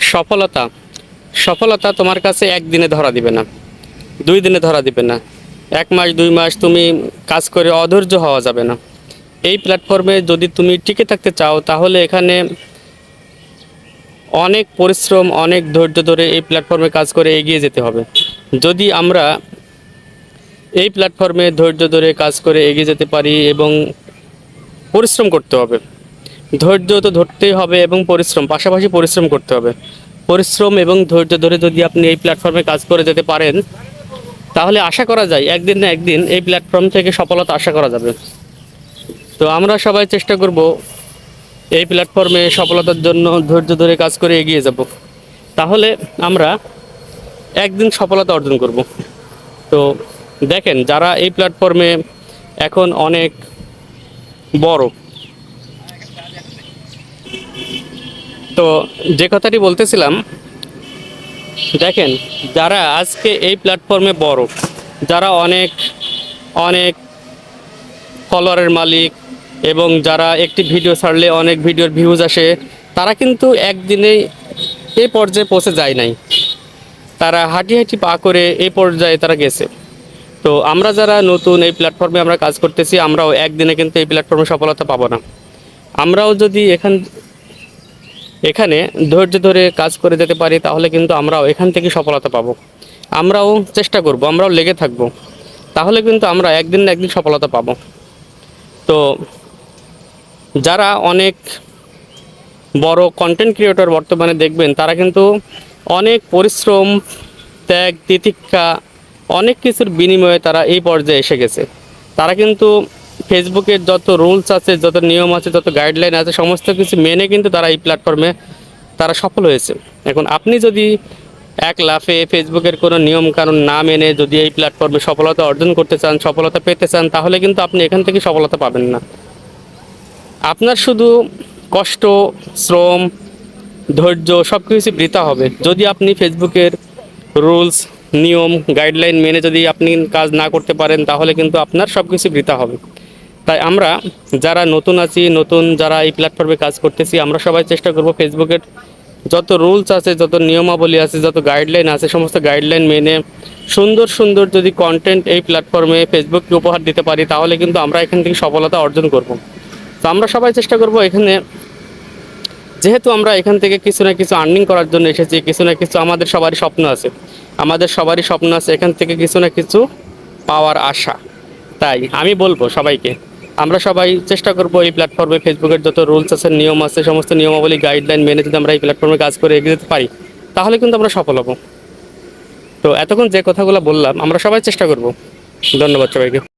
সফলতা। সফলতা তোমার কাছে একদিনে ধরা দিবে না। দুই দিনে ধরা দিবে না। এক মাস, দুই মাস তুমি কাজ করে অধৈর্য হওয়া যাবে না। এই প্ল্যাটফর্মে যদি তুমি টিকে থাকতে চাও, তাহলে এখানে অনেক পরিশ্রম, অনেক ধৈর্য ধরে এই প্ল্যাটফর্মে কাজ করে এগিয়ে যেতে হবে। যদি আমরা এই প্ল্যাটফর্মে ধৈর্য ধরে কাজ করে এগিয়ে যেতে পারি এবং পরিশ্রম করতে হবে ধৈর্য তো ধরতেই হবে এবং পরিশ্রম, পাশাপাশি পরিশ্রম করতে হবে। পরিশ্রম এবং ধৈর্য ধরে যদি আপনি এই প্ল্যাটফর্মে কাজ করে যেতে পারেন, তাহলে আশা করা যায় একদিন না একদিন এই প্ল্যাটফর্ম থেকে সফলতা আশা করা যাবে। তো আমরা সবাই চেষ্টা করব এই প্ল্যাটফর্মে সফলতার জন্য ধৈর্য ধরে কাজ করে এগিয়ে যাব। তাহলে আমরা একদিন সফলতা অর্জন করব। তো দেখেন, যারা এই প্ল্যাটফর্মে এখন অনেক বড় তো যে কথাটি বলতেছিলাম, দেখেন, যারা আজকে এই প্ল্যাটফর্মে বড়, যারা অনেক অনেক ফলোয়ারের মালিক এবং যারা একটি ভিডিও ছাড়লে অনেক ভিডিওর ভিউজ আসে, তারা কিন্তু একদিনেই এই পর্যায়ে পৌঁছে যায় নাই। তারা হাঁটি হাঁটি পা করে এই পর্যায়ে তারা গেছে। তো আমরা যারা নতুন এই প্ল্যাটফর্মে আমরা কাজ করতেছি, আমরাও একদিনে কিন্তু এই প্ল্যাটফর্মে সফলতা পাবো না। আমরাও যদি এখান এখানে ধৈর্য ধরে কাজ করে যেতে পারি, তাহলে কিন্তু আমরাও এখান থেকে সফলতা পাবো। আমরাও চেষ্টা করব, আমরাও লেগে থাকব। তাহলে কিন্তু আমরা একদিন না একদিন সফলতা পাবো। তো যারা অনেক বড় কন্টেন্ট ক্রিয়েটর বর্তমানে দেখবেন, তারা কিন্তু অনেক পরিশ্রম, ত্যাগ, তিতিক্ষা, অনেক কিছুর বিনিময়ে তারা এই পর্যায়ে এসে গেছে। তারা কিন্তু ফেসবুকের যত রুলস আছে, যত নিয়ম আছে, যত গাইডলাইন আছে, সমস্ত কিছু মেনে কিন্তু তারা এই প্ল্যাটফর্মে তারা সফল হয়েছে। এখন আপনি যদি এক লাফে ফেসবুকের কোনো নিয়ম কানুন না মেনে যদি এই প্ল্যাটফর্মে সফলতা অর্জন করতে চান, সফলতা পেতে চান, তাহলে কিন্তু আপনি এখান থেকে সফলতা পাবেন না। আপনার শুধু কষ্ট, শ্রম, ধৈর্য সব কিছু বৃথা হবে। যদি আপনি ফেসবুকের রুলস, নিয়ম গাইডলাইন মেনে যদি আপনি কাজ না করতে পারেন, তাহলে কিন্তু আপনার সব কিছু বৃথা হবে। তাই আমরা যারা নতুন আছি, নতুন যারা এই প্ল্যাটফর্মে কাজ করতেছি, আমরা সবাই চেষ্টা করব ফেসবুকের যত রুলস আছে, যত নিয়মাবলী আছে, যত গাইডলাইন আছে, সমস্ত গাইডলাইন মেনে সুন্দর সুন্দর যদি কন্টেন্ট এই প্ল্যাটফর্মে ফেসবুককে উপহার দিতে পারি, তাহলে কিন্তু আমরা এখান থেকে সফলতা অর্জন করব। তো আমরা সবাই চেষ্টা করব এখানে, যেহেতু আমরা এখান থেকে কিছু না কিছু আর্নিং করার জন্য এসেছি, কিছু না কিছু আমাদের সবারই স্বপ্ন আছে, আমাদের সবারই স্বপ্ন আছে এখান থেকে কিছু না কিছু পাওয়ার আশা। তাই আমি বলব সবাইকে আমরা সবাই চেষ্টা করব এই প্ল্যাটফর্মে ফেসবুকের যত রুলস আছে, নিয়ম আছে, সমস্ত নিয়মাবলী গাইডলাইন মেনে যদি আমরা এই প্ল্যাটফর্মে কাজ করে এগিয়ে যেতে পারি, তাহলে কিন্তু আমরা সফল হব। তো এতক্ষণ যে কথাগুলো বললাম, আমরা সবাই চেষ্টা করব। ধন্যবাদ সবাইকে।